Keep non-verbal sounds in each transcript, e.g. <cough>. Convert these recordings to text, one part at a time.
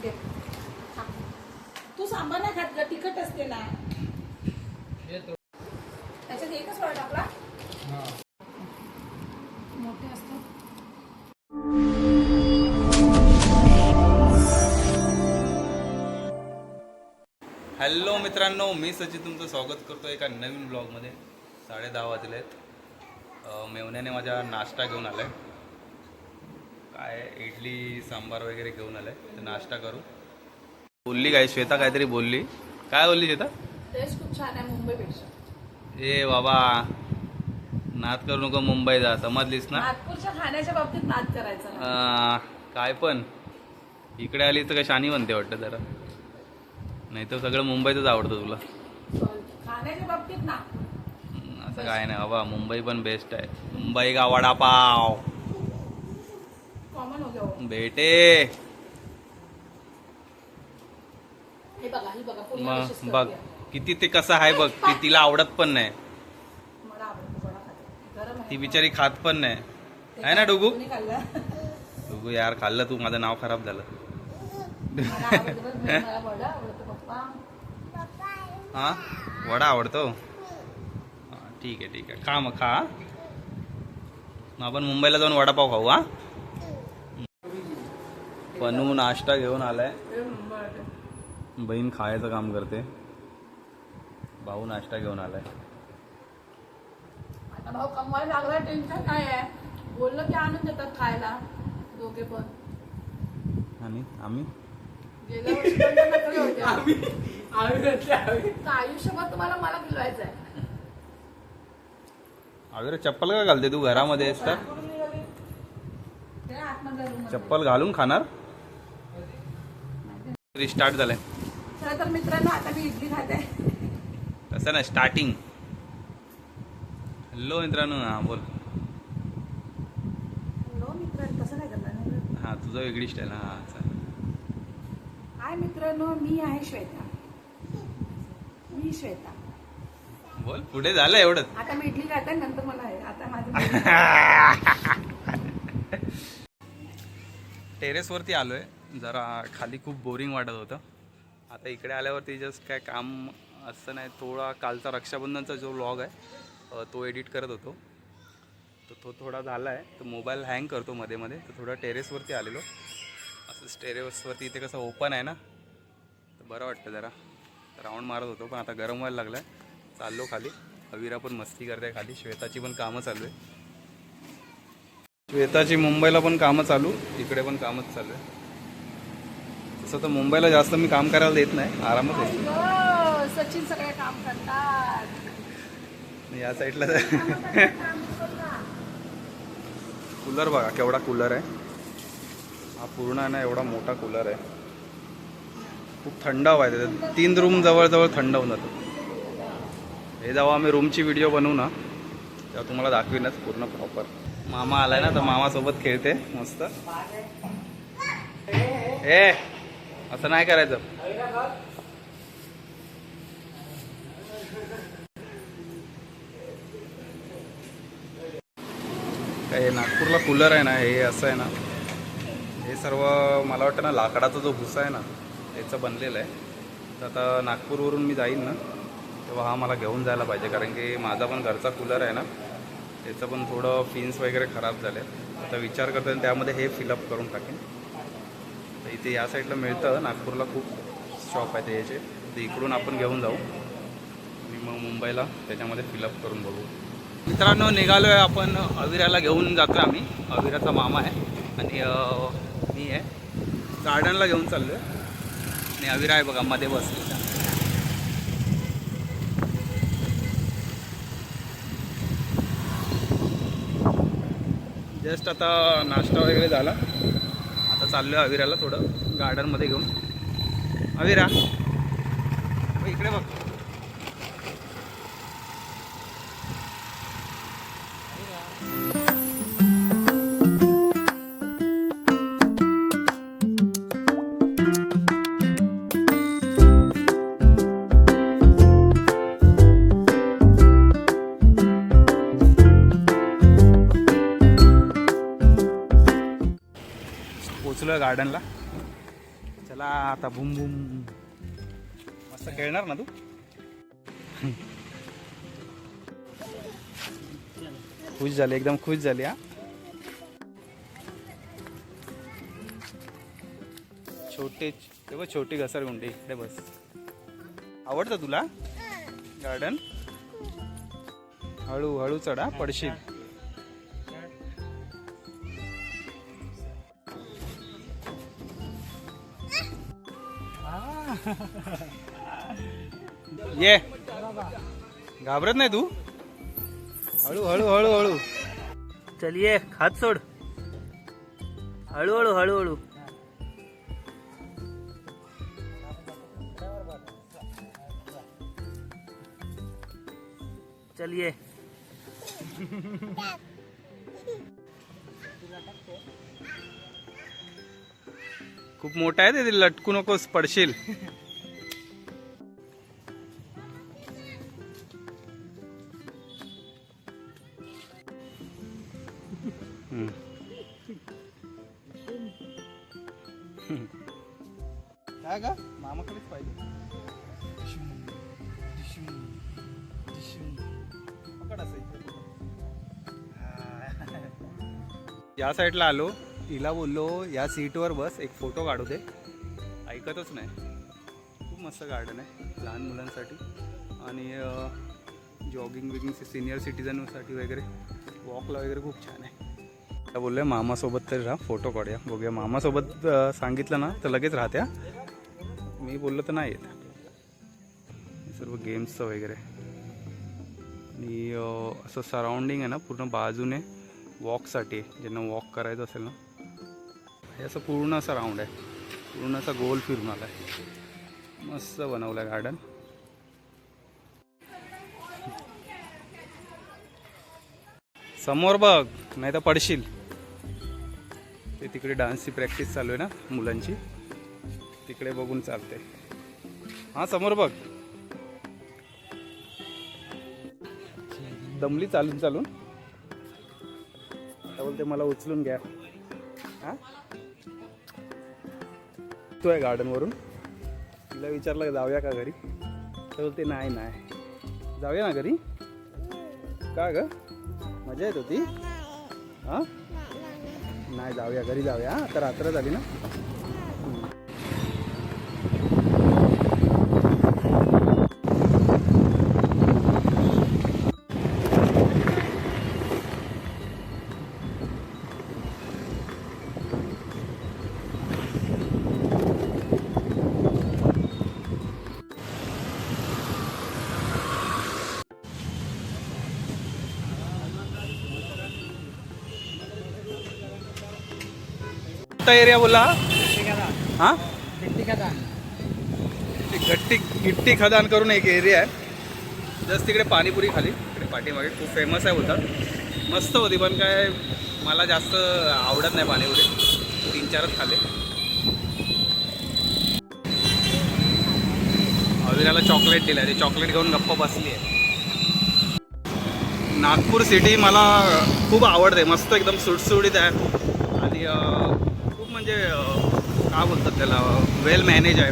घे. तू सांबार नाही खात का तिखट असते ना. त्याच्यात एकच वडा टाकला मोठे असतात. हॅलो मित्रांनो मी सचिन तुमचं स्वागत करतो एका नवीन ब्लॉगमध्ये साडे दहा वाजले आहेत मेवण्याने माझ्या नाश्ता घेऊन आलाय. काय इडली सांबार वगैरे घेऊन आलाय. तर नाश्ता करू. बोलली काय श्वेता काहीतरी बोलली. काय बोलली श्वेता? टेस्ट खूप छान आहे मुंबईपेक्षा. ए बाबा नाद करू नको मुंबई जा समजलीस ना? नागपूरच्या खाण्याच्या बाबतीत नाद करायचा काय पण. इकडे आली तर काय शानी बनते वाटतं जरा. नाही तर सगळं मुंबईतच आवडतं तुला. खाण्याच्या बाबतीत ना असं काय नाही बाबा मुंबई पण बेस्ट आहे. मुंबई का वडापाव कॉमन हो गया. बेटे. हे बघा ही बघा मग बघ. किती ते कसं आहे बघ ती तिला आवडत पण नाही. ती बिचारी खात पण नाही. आहे ना डुगू? डुगू यार खाल्लं तू माझं नाव खराब झालं. हा? वडा आवडतो? ठीक आहे ठीक आहे. खा मग खा आपण मुंबईला जाऊन वडापाव खाऊ हा. पनू नाश्ता घेऊन आलाय. हे. बहीण खायचं काम करते. भाऊ नाश्ता घेऊन आलाय. आता भाऊ कमवायला लागला टेन्शन काय आहे बोललं की आणून देतात खायला दोघे पण. आणि आम्ही? गेल्या वर्षी पण तर होते तर आयुष्यभर तुम्हाला मला खिलवायचं आहे अगं चप्पल का घालते तू घरामध्ये आहेस तर ते आतमधल्या room मध्ये. चप्पल घालून खाणार? रिस्टार्ट झालंय. चला तर मित्रांनो आता मी इडली खाते. तसं ना स्टार्टिंग हॅलो मित्रांनो हा बोल. मित्रांनो तसं करणार. हा तुझं वेगळी स्टाईल हा चालेल हाय मित्रांनो मी आहे श्वेता. मी श्वेता. बोल पुढे झालं एवढंच. आता मी इडली खाते नंतर मला आता माझं <laughs> टेरेसवरती आलोय. जरा खाली खूप बोरिंग वाटत होतं. आता इकडे आल्यावरती जस्ट काय काम असं नाही थोडा कालचा रक्षाबंधनचा जो व्लॉग आहे तो एडिट करत होतो. तर तो थोडा झाला आहे तर मोबाईल हँग करतो मध्ये मध्ये तर थोडा टेरेसवरती आलेलो. असं टेरेसवरती इथे कसं ओपन आहे ना तर बरं वाटतं जरा. राऊंड मारत होतो पण आता गरम व्हायला लागला आहे चाललो खाली. अविरा पण मस्ती करते खाली. श्वेताची पण कामं चालू आहे श्वेताची मुंबईला पण कामं चालू इकडे पण कामच चालू आहे तसं तर मुंबईला जास्त मी काम करायला देत नाही. आरामच आहे सचिन सगळे काम करतात. या साईडला कूलर बघा केवढा कूलर आहे. हा पूर्ण आहे ना एवढा मोठा कूलर आहे. खूप थंड हवा आहे त्याच्यात. तीन रूम जवळजवळ थंड होऊन जातो. हे जेव्हा आम्ही रूमची व्हिडिओ बनवू ना तेव्हा तुम्हाला दाखवीनच पूर्ण प्रॉपर मामा आलाय ना तर मामासोबत खेळते मस्त. ए असं नाही करायचं. काय हे नागपूरला कूलर आहे ना हे असं आहे ना. हे सर्व मला वाटतं ना लाकडाचा जो भुसा आहे ना त्याचं बनलेलं आहे. तर आता नागपूरवरून मी जाईन ना तेव्हा हा मला घेऊन जायला पाहिजे कारण की माझा पण घरचा कूलर आहे ना. त्याचं पण थोडं फिन्स वगैरे खराब झाले आता विचार करतो त्यामध्ये हे फिलअप करून टाकेन. इथे या साईडला मिळतं. नागपूरला खूप शॉप आहे ते याचे तर इकडून आपण घेऊन जाऊ. आणि मग मुंबईला त्याच्यामध्ये फिलअप करून बघू. मित्रांनो निघालो आहे आपण अविराला घेऊन जातो आम्ही. अविराचा मामा आहे आणि मी आहे. गार्डनला घेऊन चाललो आहे आणि अविरा आहे बघा मध्ये बसले जस्ट आता नाश्ता वगैरे झाला. आता चाललो आहे अविराला थोडं गार्डनमध्ये घेऊन. अविरा हो, इकडे बघ. गार्डनला चला आता बुम बुम. मस्त खेळणार ना तू? खुश झाली एकदम खुश झाली हा. छोटे ते बघ छोटी घसरगुंडी इकडे बस. आवडतं तुला? गार्डन हळू हळू चढा पडशील. ये. घाबरत नाही तू? हळू हळू हळू हळू. चलिये हात सोड. हळूहळू हळूहळू चलिए खूप मोठा आहे ते लटकू नकोस पडशील. काय का मामाकडेच पाहिजे. या साईडला आलो तिला बोललो या सीटवर बस एक फोटो काढू दे. ऐकतच नाही. खूप मस्त गार्डन आहे लहान मुलांसाठी. आणि जॉगिंग बिगिंग सिनियर सिटीजनसाठी वगैरे वॉकला वगैरे खूप छान आहे. त्या बोलले मामासोबत तरी राहा फोटो काढूया बघूया. मामासोबत सांगितलं ना तर लगेच राहत्या. मी बोललो तर नाही येत. सर्व गेम्सचं वगैरे. आणि असं सराउंडिंग आहे ना पूर्ण बाजूने वॉकसाठी ज्यांना वॉक करायचं असेल ना हे असं पूर्ण असा राऊंड आहे. पूर्ण असा गोल फिरून आला आहे. मस्त बनवलं आहे गार्डन समोर बघ नाही तर पडशील. ते तिकडे डान्सची प्रॅक्टिस चालू आहे ना मुलांची. तिकडे बघून चालते हां समोर बघ. दमली चालून चालून. आता बोलते मला उचलून घ्या. हां? तो आहे गार्डनवरून तिला विचारलं जाऊया का घरी? तर बोलते नाही नाही. जाऊया ना घरी? का ग? मजा येत होती. हां? नाही जाऊया घरी जाऊया हा आता रात्र झाली ना. कोणता एरिया बोला हा? ते गट्टी गिट्टी खदान करून एक एरिया आहे. जस्ट तिकडे पाणीपुरी खाली तिकडे पाठीमागे. खूप फेमस आहे बोलतात. मस्त होती पण काय मला जास्त आवडत नाही पाणीपुरी. तीन चारच खाले अविराला चॉकलेट दिलं आहे ते चॉकलेट घेऊन गप्पा बसली आहे. नागपूर सिटी मला खूप आवडते. मस्त एकदम सुटसुटीत आहे. आणि म्हणजे काय बोलतात त्याला वेल मॅनेज आहे.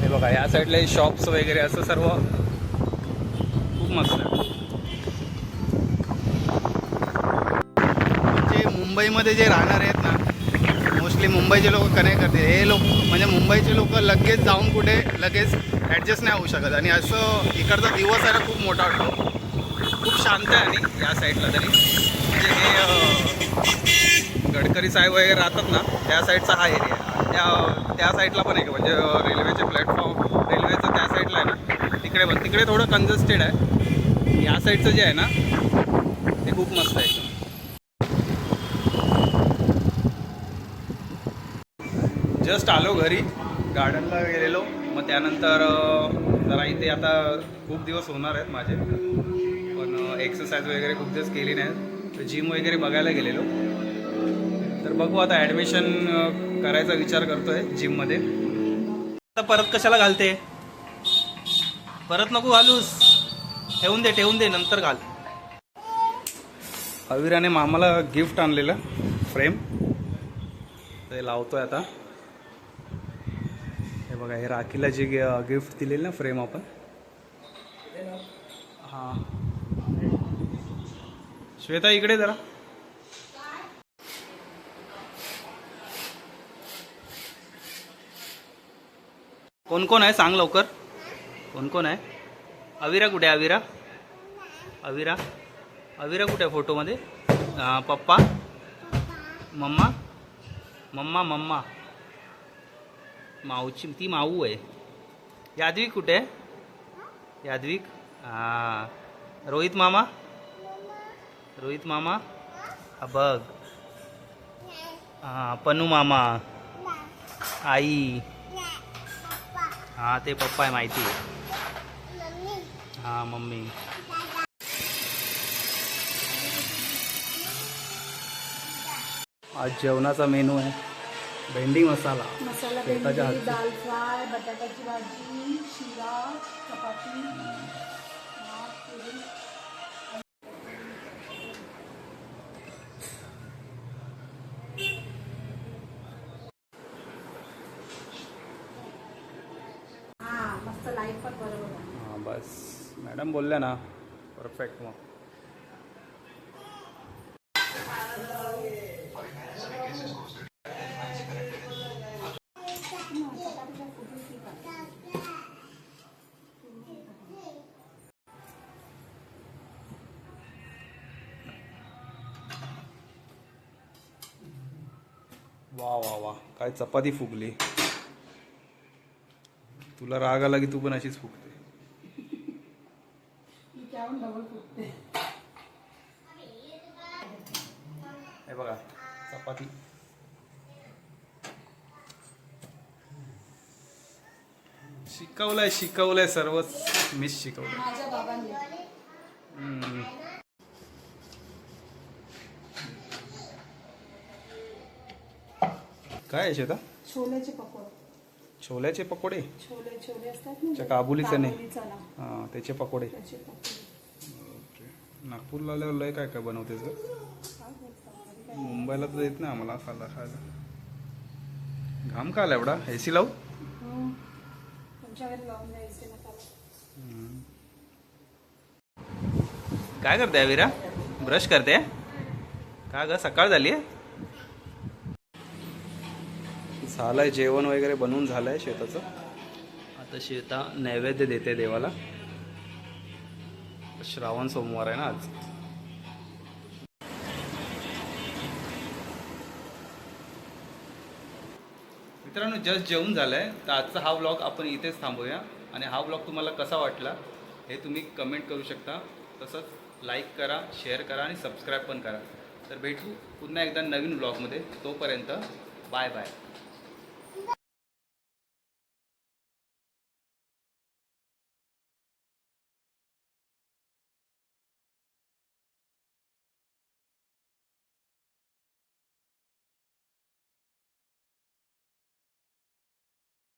हे बघा या साईडला शॉप्स वगैरे असं सर्व खूप मस्त आहे. मुंबईमध्ये जे राहणार आहेत ना मोस्टली मुंबईचे लोक कनेक्ट करते हे लोक म्हणजे मुंबईचे लोक लगेच जाऊन कुठे लगेच ॲडजस्ट नाही होऊ शकत. आणि असं इकडचा दिवस आहे ना खूप मोठा वाटतो खूप शांत आहे आणि या साईडला तरी. म्हणजे हे गडकरी साहेब वगैरे राहतात ना त्या साईडचा हा एरिया त्या त्या साईडला पण आहे म्हणजे रेल्वेचे प्लॅटफॉर्म रेल्वेचं त्या साईडला आहे ना. तिकडे पण तिकडे थोडं कंजस्टेड आहे. या साईडचं जे आहे ना ते खूप मस्त आहे. जस्ट आलो घरी गार्डनला गेलेलो. मग त्यानंतर जरा इथे आता खूप दिवस होणार आहेत माझे. एक्सरसाइज वगैरे खूप दिवस केली नाही. तर जिम वगैरे बघायला गेलेलो. तर बघू आता ॲडमिशन करायचा विचार करतोय जिममध्ये आता परत कशाला घालते? परत नको घालूस. ठेवून दे ठेवून दे नंतर घाल. अविराने मामाला गिफ्ट आणलेलं फ्रेम ते लावतोय आता. हे बघा हे राखीला जे गिफ्ट दिलेलं ना फ्रेम आपण. हां. श्वेता इकडे जरा. कोण कोण आहे? सांग लवकर. कोण कोण आहे? अविरा कुठे आहे? अविरा? अविरा? अविरा कुठे आहे फोटोमध्ये? पप्पा? मम्मा? Mamma mamma. माऊची ती माऊ आहे. यादविक कुठे आहे? यादविक? हां. रोहित मामा? रोहित मामा? हा बघ. हां पनू मामा. आई. हां ते पप्पा आहे माहिती आहे. हां मम्मी. आज जेवणाचा मेनू आहे भेंडी मसाला. मसाला भेंडी. दाल फ्राय बटाट्याची भाजी शिरा चपाती भात, पोळी. हा मस्त लाइट पण बरोबर आहे. हां बस मॅडम बोलल्या ना. परफेक्ट मग. वा वा वा. काय चपाती फुगली. तुला राग आला की तू पण अशीच फुगते त्याहून डबल फुटते. हे बघा चपाती. शिकवलंय शिकवलंय सर्वच. मिस शिकवलंय. माझ्या बाबांनी. हम्म. काय आहे शेता? छोल्याचे पकोडे. छोल्याचे पकोडे? छोले छोले असतात ना. नाही. काबुली चना हां त्याचे पकोडे. त्याचे पकोडे. नागपूरला आल्यावर लय काय काय बनवते सर मुंबईला तर येत नाही आम्हाला खायला खायला. घाम का आला एवढा? ए सी लावू? काय करते विरा ब्रश करते? का ग? सकाळ झाली झालंय जेवण वगैरे बनवून झालंय शेताचं. आता शेता नैवेद्य देते देवाला. श्रावण सोमवार आहे ना आज. मित्रांनो जस्ट जेवण आहे तर आजचा हा व्लॉग आपण इथेच थांबूया. आणि हा व्लॉग तुम्हाला कसा वाटला हे तुम्ही कमेंट करू शकता. तसंच लाईक करा शेअर करा आणि सबस्क्राईब पण करा. तर भेटू पुन्हा एकदा नवीन व्लॉगमध्ये तोपर्यंत बाय बाय